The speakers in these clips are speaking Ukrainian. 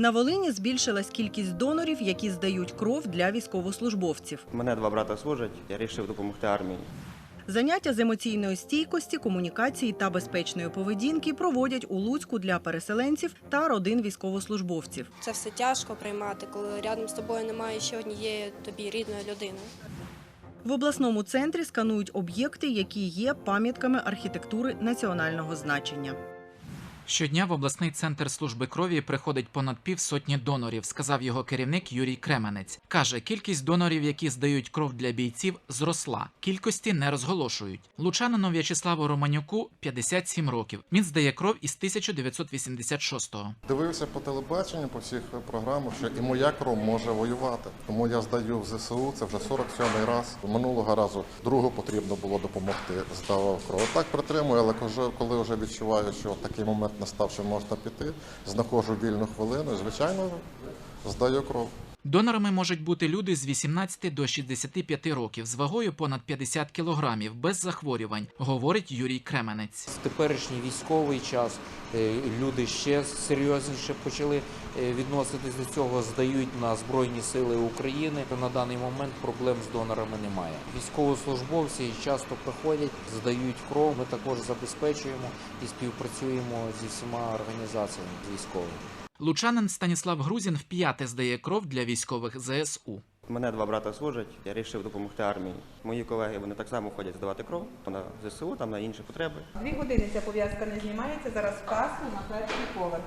На Волині збільшилась кількість донорів, які здають кров для військовослужбовців. Мене два брата служать, я вирішив допомогти армії. Заняття з емоційної стійкості, комунікації та безпечної поведінки проводять у Луцьку для переселенців та родин військовослужбовців. Це все тяжко приймати, коли рядом з тобою немає ще однієї тобі рідної людини. В обласному центрі сканують об'єкти, які є пам'ятками архітектури національного значення. Щодня в обласний центр служби крові приходить понад півсотні донорів, сказав його керівник Юрій Кременець. Каже, кількість донорів, які здають кров для бійців, зросла. Кількості не розголошують. Лучанину В'ячеславу Романюку 57 років. Він здає кров із 1986-го. Дивився по телебаченню, по всіх програмах, що і моя кров може воювати. Тому я здаю в ЗСУ. Це вже 47-й раз. Минулого разу другу потрібно було допомогти. Здавав кров. Так притримую, але коли- вже відчуваю, що такий момент настав, що можна піти, знаходжу вільну хвилину. і, Звичайно, здаю кров. Донорами можуть бути люди з 18 до 65 років з вагою понад 50 кілограмів без захворювань, говорить Юрій Кременець. В теперішній військовий час е, люди ще серйозніше почали е, відноситись до цього, здають на Збройні Сили України. На даний момент проблем з донорами немає. Військовослужбовці часто приходять, здають кров. Ми також забезпечуємо і співпрацюємо зі всіма організаціями військовими. Лучанин Станіслав Грузін вп'яте здає кров для військових ЗСУ. Мене два брата служать, я вирішив допомогти армії. Мої колеги вони так само ходять здавати кров на ЗСУ, там на інші потреби. Дві години ця пов'язка не знімається. Зараз в касу на перший поверх.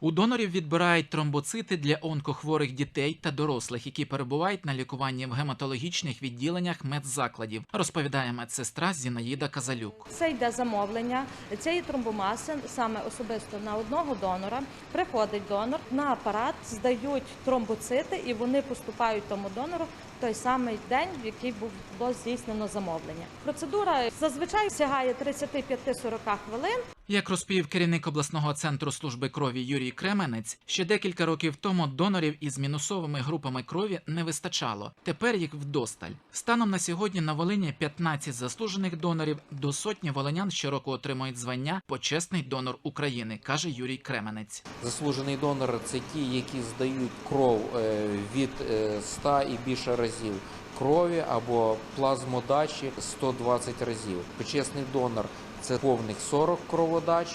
У донорів відбирають тромбоцити для онкохворих дітей та дорослих, які перебувають на лікуванні в гематологічних відділеннях медзакладів, розповідає медсестра Зінаїда Казалюк. Це йде замовлення цієї тромбомаси саме особисто на одного донора. Приходить донор на апарат, здають тромбоцити, і вони поступають тому донору в той самий день, в який було здійснено замовлення. Процедура зазвичай сягає 35-40 хвилин. Як розповів керівник обласного центру служби крові Юрій Кременець, ще декілька років тому донорів із мінусовими групами крові не вистачало. Тепер їх вдосталь. Станом на сьогодні на Волині 15 заслужених донорів до сотні волинян щороку отримують звання Почесний донор України, каже Юрій Кременець. Заслужений донор це ті, які здають кров е, від е, 100 і більше разів крові або плазмодачі 120 разів. Почесний донор це повних 40 кроводач,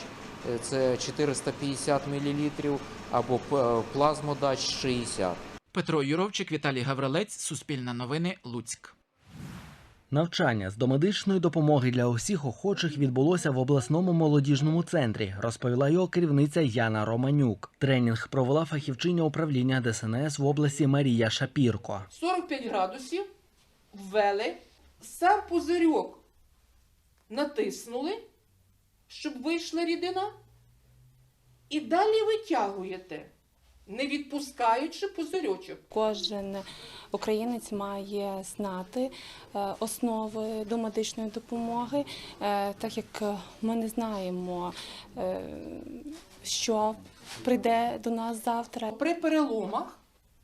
е, це 450 мл, або плазмодач 60. Петро Юровчик, Віталій Гаврилець, Суспільне новини, Луцьк. Навчання з домедичної допомоги для усіх охочих відбулося в обласному молодіжному центрі, розповіла його керівниця Яна Романюк. Тренінг провела фахівчиня управління ДСНС в області Марія Шапірко. 45 градусів ввели, сам пузирьок натиснули, щоб вийшла рідина, і далі витягуєте, не відпускаючи пузирьочок. Кожен українець має знати е, основи домедичної допомоги, е, так як ми не знаємо, е, що прийде до нас завтра. При переломах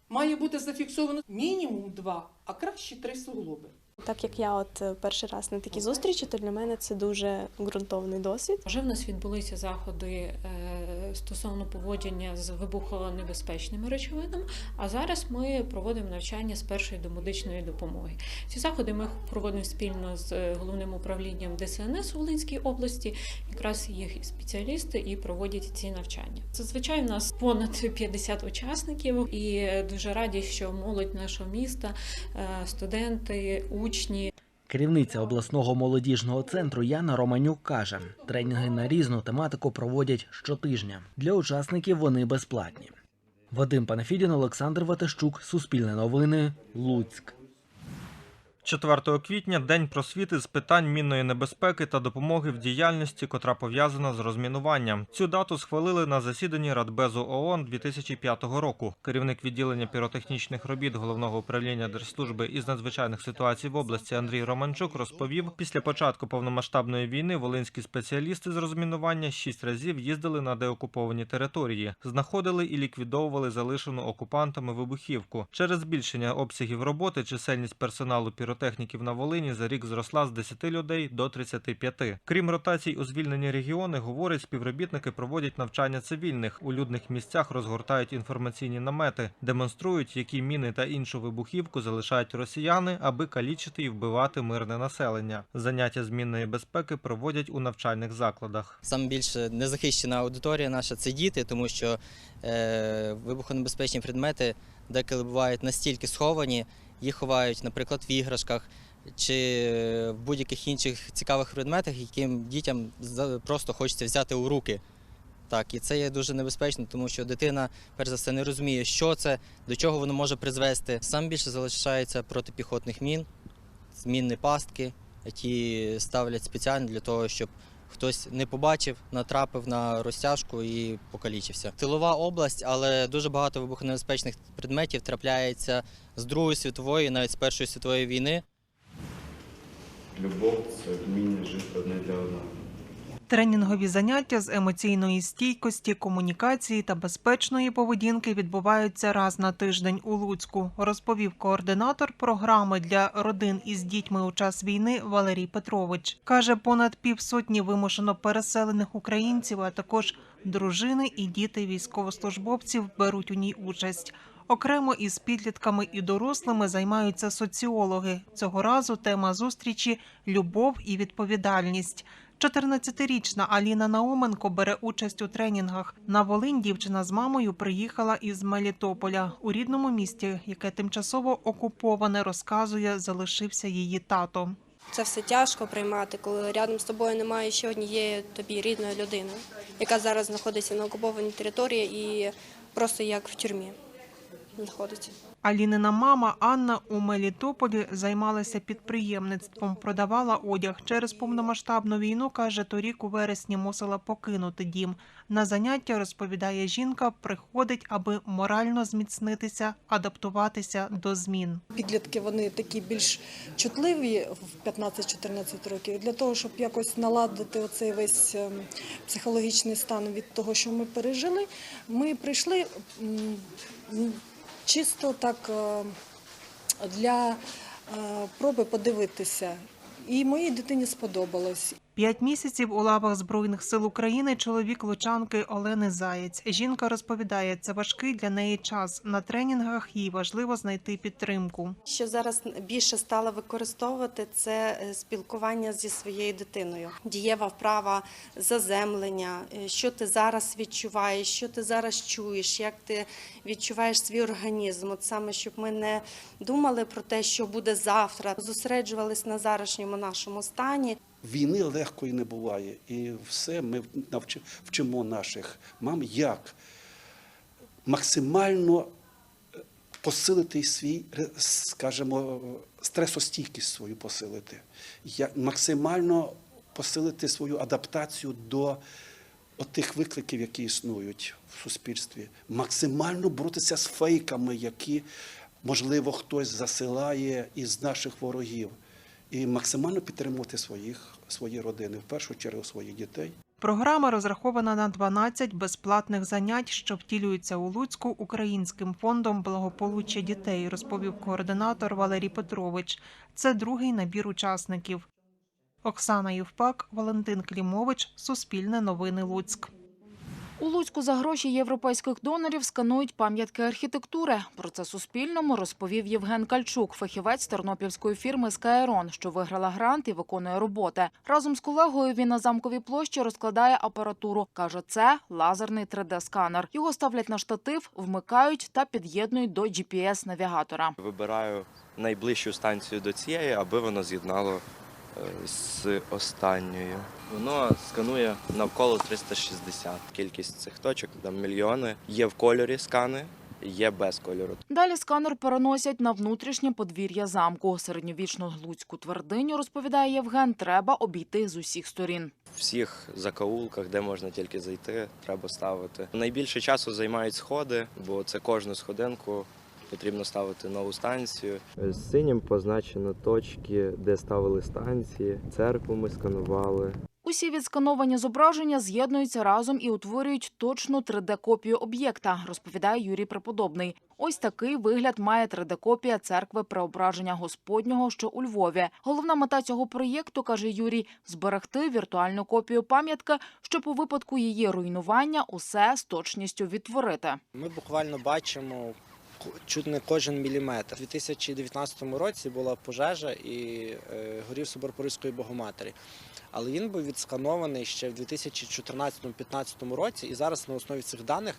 має бути зафіксовано мінімум два, а краще три суглоби. Так як я от е, перший раз на такій зустрічі, то для мене це дуже ґрунтовний досвід. Вже в нас відбулися заходи е, стосовно поводження з вибухонебезпечними речовинами. А зараз ми проводимо навчання з першої домедичної допомоги. Ці заходи ми проводимо спільно з е, головним управлінням ДСНС у Волинській області. Якраз їх спеціалісти і проводять ці навчання. Зазвичай у нас понад 50 учасників, і е, дуже раді, що молодь нашого міста, е, студенти, учні. Керівниця обласного молодіжного центру Яна Романюк каже, тренінги на різну тематику проводять щотижня. Для учасників вони безплатні. Вадим Панафідін, Олександр Ватащук, Суспільне новини, Луцьк. 4 квітня День просвіти з питань мінної небезпеки та допомоги в діяльності, котра пов'язана з розмінуванням. Цю дату схвалили на засіданні Радбезу ООН 2005 року. Керівник відділення піротехнічних робіт головного управління Держслужби із надзвичайних ситуацій в області Андрій Романчук розповів, після початку повномасштабної війни волинські спеціалісти з розмінування шість разів їздили на деокуповані території, знаходили і ліквідовували залишену окупантами вибухівку. Через збільшення обсягів роботи чисельність персоналу піротехнічних піротехніків на Волині за рік зросла з 10 людей до 35. Крім ротацій у звільнені регіони, говорить, співробітники проводять навчання цивільних. У людних місцях розгортають інформаційні намети, демонструють, які міни та іншу вибухівку залишають росіяни, аби калічити і вбивати мирне населення. Заняття з мінної безпеки проводять у навчальних закладах. Саме більше незахищена аудиторія наша це діти, тому що е, вибухонебезпечні предмети деколи бувають настільки сховані, їх ховають, наприклад, в іграшках чи в будь-яких інших цікавих предметах, яким дітям просто хочеться взяти у руки. Так, і це є дуже небезпечно, тому що дитина, перш за все, не розуміє, що це, до чого воно може призвести. Сам більше залишається протипіхотних мін, мінні пастки, які ставлять спеціально для того, щоб хтось не побачив, натрапив на розтяжку і покалічився. Тилова область, але дуже багато вибухонебезпечних предметів трапляється з Другої світової, навіть з Першої світової війни. Любов це вміння жити одне для одного. Тренінгові заняття з емоційної стійкості, комунікації та безпечної поведінки відбуваються раз на тиждень у Луцьку, розповів координатор програми для родин із дітьми у час війни Валерій Петрович. Каже, понад півсотні вимушено переселених українців, а також дружини і діти військовослужбовців беруть у ній участь. Окремо із підлітками і дорослими займаються соціологи. Цього разу тема зустрічі любов і відповідальність. 14-річна Аліна Науменко бере участь у тренінгах. На Волинь дівчина з мамою приїхала із Мелітополя. У рідному місті, яке тимчасово окуповане, розказує, залишився її тато. Це все тяжко приймати, коли рядом з тобою немає ще однієї тобі рідної людини, яка зараз знаходиться на окупованій території і просто як в тюрмі знаходиться. Алінина мама Анна у Мелітополі займалася підприємництвом, продавала одяг. Через повномасштабну війну каже, торік у вересні мусила покинути дім. На заняття розповідає жінка, приходить, аби морально зміцнитися, адаптуватися до змін. Підлітки вони такі більш чутливі в 15-14 років. Для того, щоб якось наладити оцей весь ем, психологічний стан від того, що ми пережили, ми прийшли чисто так е, для е, проби подивитися. І моїй дитині сподобалось. П'ять місяців у лавах Збройних сил України чоловік лучанки Олени Заєць. Жінка розповідає, це важкий для неї час. На тренінгах їй важливо знайти підтримку. Що зараз більше стала використовувати це е, спілкування зі своєю дитиною. Дієва вправа заземлення, е, що ти зараз відчуваєш, що ти зараз чуєш, як ти відчуваєш свій організм. От саме щоб ми не думали про те, що буде завтра, зосереджувались на зарашньому нашому стані. Війни легкої не буває. І все ми вчимо наших мам, як максимально е, посилити свій, скажімо, стресостійкість свою посилити, як максимально посилити свою адаптацію до тих викликів, які існують в суспільстві, максимально боротися з фейками, які, можливо, хтось засилає із наших ворогів і максимально підтримувати своїх, свої родини, в першу чергу своїх дітей. Програма розрахована на 12 безплатних занять, що втілюються у Луцьку Українським фондом благополуччя дітей, розповів координатор Валерій Петрович. Це другий набір учасників. Оксана Євпак, Валентин Клімович, Суспільне новини Луцьк. У Луцьку за гроші європейських донорів сканують пам'ятки архітектури. Про це Суспільному розповів Євген Кальчук, фахівець тернопільської фірми «Скайрон», що виграла грант і виконує роботи. Разом з колегою він на замковій площі розкладає апаратуру. Каже, це лазерний 3D-сканер. Його ставлять на штатив, вмикають та під'єднують до GPS-навігатора. Вибираю найближчу станцію до цієї, аби воно з'єднало е, з останньою. Воно сканує навколо 360. Кількість цих точок там мільйони. Є в кольорі скани, є без кольору. Далі сканер переносять на внутрішнє подвір'я замку. Середньовічну глуцьку твердиню, розповідає Євген, треба обійти з усіх сторін. Всіх закоулках, де можна тільки зайти, треба ставити. Найбільше часу займають сходи, бо це кожну сходинку потрібно ставити нову станцію. Синім позначено точки, де ставили станції. Церкву ми сканували. Усі відскановані зображення з'єднуються разом і утворюють точну 3D-копію об'єкта, розповідає Юрій Преподобний. Ось такий вигляд має 3D-копія церкви Преображення Господнього, що у Львові. Головна мета цього проєкту, каже Юрій, зберегти віртуальну копію пам'ятки, щоб у випадку її руйнування усе з точністю відтворити. Ми буквально бачимо чуть не кожен міліметр. У 2019 році була пожежа і е, горів собор Паризької Богоматері. Але він був відсканований ще в 2014-2015 році, і зараз на основі цих даних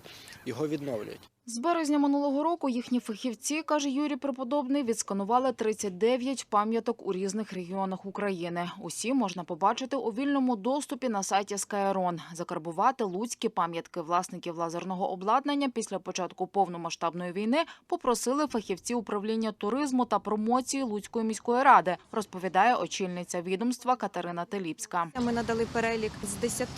його відновлюють. З березня минулого року їхні фахівці, каже Юрій Преподобний, відсканували 39 пам'яток у різних регіонах України. Усі можна побачити у вільному доступі на сайті Скайрон. Закарбувати луцькі пам'ятки власників лазерного обладнання після початку повномасштабної війни попросили фахівці управління туризму та промоції Луцької міської ради, розповідає очільниця відомства Катерина Теліпська. Ми надали перелік з 10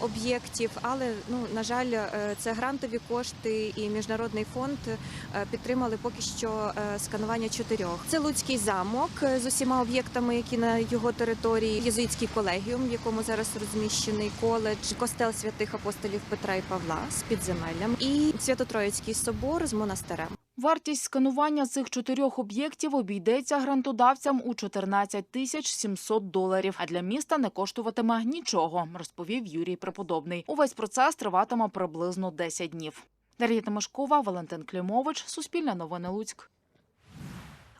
об'єктів, але ну на жаль, е, це грантові кошти і міжнародний фонд е, підтримали поки що е, сканування чотирьох. Це Луцький замок е, з усіма об'єктами, які на його території, єзуїтський колегіум, в якому зараз розміщений коледж, костел святих апостолів Петра і Павла з підземеллям, і Свято-Троїцький собор з монастирем. Вартість сканування цих чотирьох об'єктів обійдеться грантодавцям у 14 тисяч 700 доларів, а для міста не коштуватиме нічого, розповів Юрій Преподобний. Увесь процес триватиме приблизно 10 днів. Дар'я Тимошкова, Валентин Клімович, Суспільне новини Луцьк.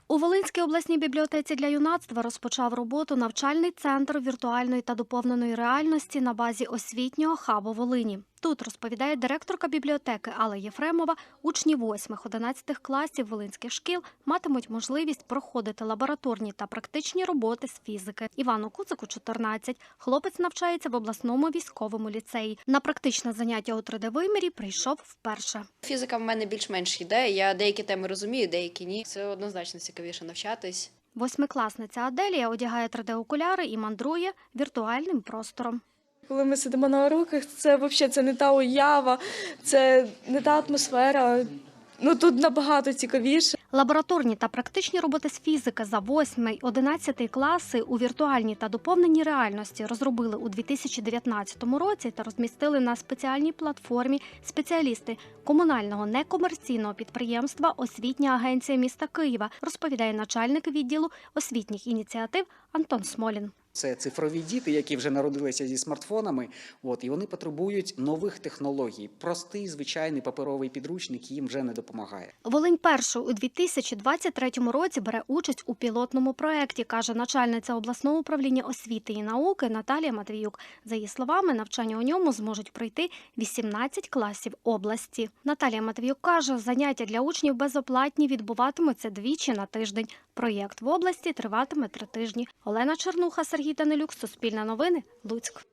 У Волинській обласній бібліотеці для юнацтва розпочав роботу навчальний центр віртуальної та доповненої реальності на базі освітнього хабу Волині. Тут розповідає директорка бібліотеки Алла Єфремова, учні 8-11 класів волинських шкіл матимуть можливість проходити лабораторні та практичні роботи з фізики. Івану Куцику 14. Хлопець навчається в обласному військовому ліцеї. На практичне заняття у 3D-вимірі прийшов вперше. Фізика в мене більш-менш йде. Я деякі теми розумію, деякі ні. Це однозначно цікавіше навчатись. Восьмикласниця Аделія одягає 3D-окуляри і мандрує віртуальним простором. Коли ми сидимо на уроках, це взагалі це не та уява, це не та атмосфера. Ну тут набагато цікавіше. Лабораторні та практичні роботи з фізики за 8-11 класи у віртуальній та доповненій реальності розробили у 2019 році та розмістили на спеціальній платформі спеціалісти комунального некомерційного підприємства Освітня агенція міста Києва, розповідає начальник відділу освітніх ініціатив Антон Смолін. Це цифрові діти, які вже народилися зі смартфонами, от і вони потребують нових технологій. Простий звичайний паперовий підручник їм вже не допомагає. Волинь першу у 2023 році бере участь у пілотному проєкті, каже начальниця обласного управління освіти і науки Наталія Матвіюк. За її словами, навчання у ньому зможуть пройти 18 класів області. Наталія Матвіюк каже, заняття для учнів безоплатні відбуватимуться двічі на тиждень. Проєкт в області триватиме три тижні. Олена Чернуха, Сергій Данилюк, Суспільне новини, Луцьк.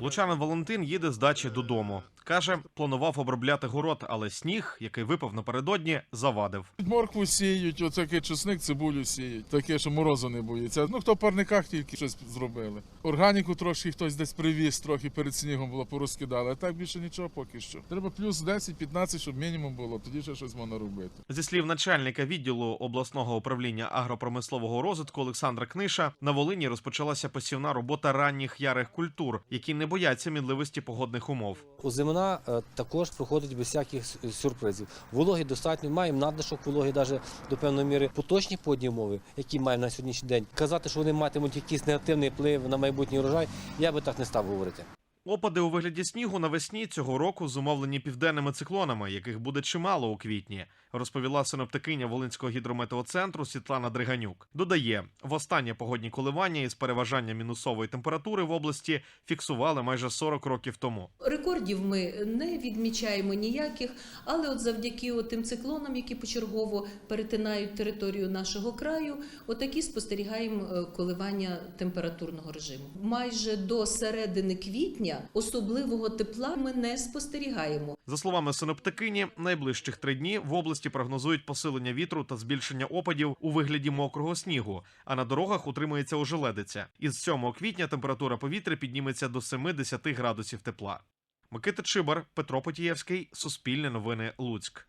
Лучанин Валентин їде з дачі додому. Каже, планував обробляти город, але сніг, який випав напередодні, завадив. Моркву сіють, оцякий чесник, цибулю сіють. Таке, що морозу не боїться. Ну хто в парниках тільки щось зробили. Органіку трошки хтось десь привіз, трохи перед снігом було порозкидали. А так більше нічого поки що. Треба плюс 10-15, щоб мінімум було. Тоді ще щось можна робити. Зі слів начальника відділу обласного управління агропромислового розвитку Олександра Книша, на Волині розпочалася посівна робота ранніх ярих культур, які не бояться мінливості погодних умов. Озимина е, також проходить без всяких сюрпризів. Вологи достатньо, маємо надлишок вологи навіть до певної міри поточні подні умови, які маємо на сьогоднішній день. Казати, що вони матимуть якийсь негативний вплив на майбутній урожай, я би так не став говорити. Опади у вигляді снігу навесні цього року зумовлені південними циклонами, яких буде чимало у квітні, розповіла синоптикиня Волинського гідрометеоцентру Світлана Дриганюк. Додає, востаннє погодні коливання із переважання мінусової температури в області фіксували майже 40 років тому. Рекордів ми не відмічаємо ніяких, але от завдяки тим циклонам, які почергово перетинають територію нашого краю, отакі спостерігаємо е, коливання температурного режиму. Майже до середини квітня особливого тепла ми не спостерігаємо. За словами синоптикині, найближчих три дні в області прогнозують посилення вітру та збільшення опадів у вигляді мокрого снігу, а на дорогах утримується ожеледиця. Із 7 квітня температура повітря підніметься до 7-10 градусів тепла. Микита Чибар, Петро Потієвський, Суспільне новини Луцьк.